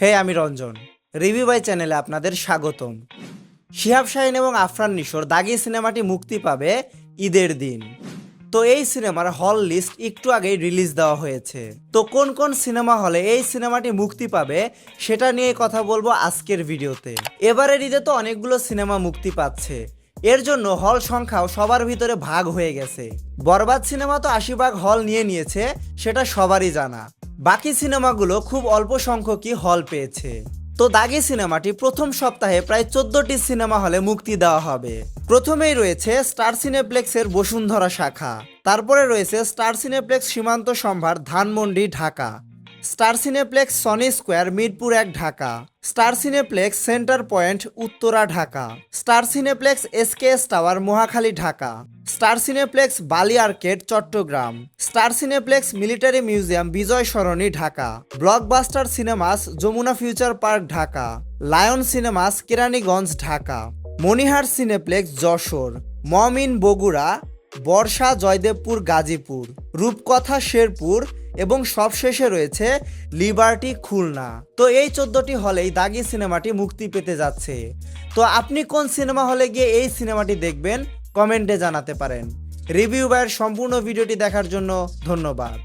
হে আমি Ranjan, review by চ্যানেলে আপনাদের স্বাগতম। শিহাব শাহিন এবং আফরান নিশোর দাগি সিনেমাটি মুক্তি পাবে ঈদের দিন। তো এই সিনেমার হল লিস্ট একটু আগেই রিলিজ দেওয়া হয়েছে। তো কোন কোন সিনেমা হলে এই সিনেমাটি মুক্তি পাবে সেটা নিয়ে কথা বলব আজকের ভিডিওতে। এবারের ঈদে তো অনেকগুলো সিনেমা মুক্তি পাচ্ছে। এর জন্য হল সংখ্যাও সবার ভিতরে ভাগ হয়ে গেছে। বরবাদ সিনেমা তো আশি ভাগ হল নিয়ে নিয়েছে, সেটা সবারই জানা। বাকি সিনেমাগুলো খুব অল্প সংখ্যকই হল পেয়েছে। তো দাগি সিনেমাটি প্রথম সপ্তাহে প্রায় চোদ্দটি সিনেমা হলে মুক্তি দেওয়া হবে। প্রথমেই রয়েছে স্টার সিনেপ্লেক্সের বসুন্ধরা শাখা। তারপরে রয়েছে Star Cineplex Shimanto Shambhar Dhanmondi, Dhaka. Star Cineplex Sony Square, Mirpur এক Dhaka. Star Cineplex Centre Point, Uttara Dhaka. Star Cineplex SKS Tower, Mohakhali Dhaka. Star Cineplex Bali Arcade, Chattogram. Star Cineplex Military Museum, Bijoy Sarani, Dhaka. Blockbuster Cinemas, Jamuna Future Park, Dhaka. Lion Cinemas, Keraniganj, Dhaka. Monihar Cineplex, Jashore. Momin Bogura, Barsha Joydebpur, Gazipur. রূপকথা শেরপুর এবং সবশেষে রয়েছে liberty Khulna. তো এই চোদ্দটি হলেই দাগি সিনেমাটি মুক্তি পেতে যাচ্ছে। তো আপনি কোন সিনেমা হলে গিয়ে এই সিনেমাটি দেখবেন, কমেন্টে জানাতে পারেন। রিভিউ বাইয়ের সম্পূর্ণ ভিডিওটি দেখার জন্য ধন্যবাদ।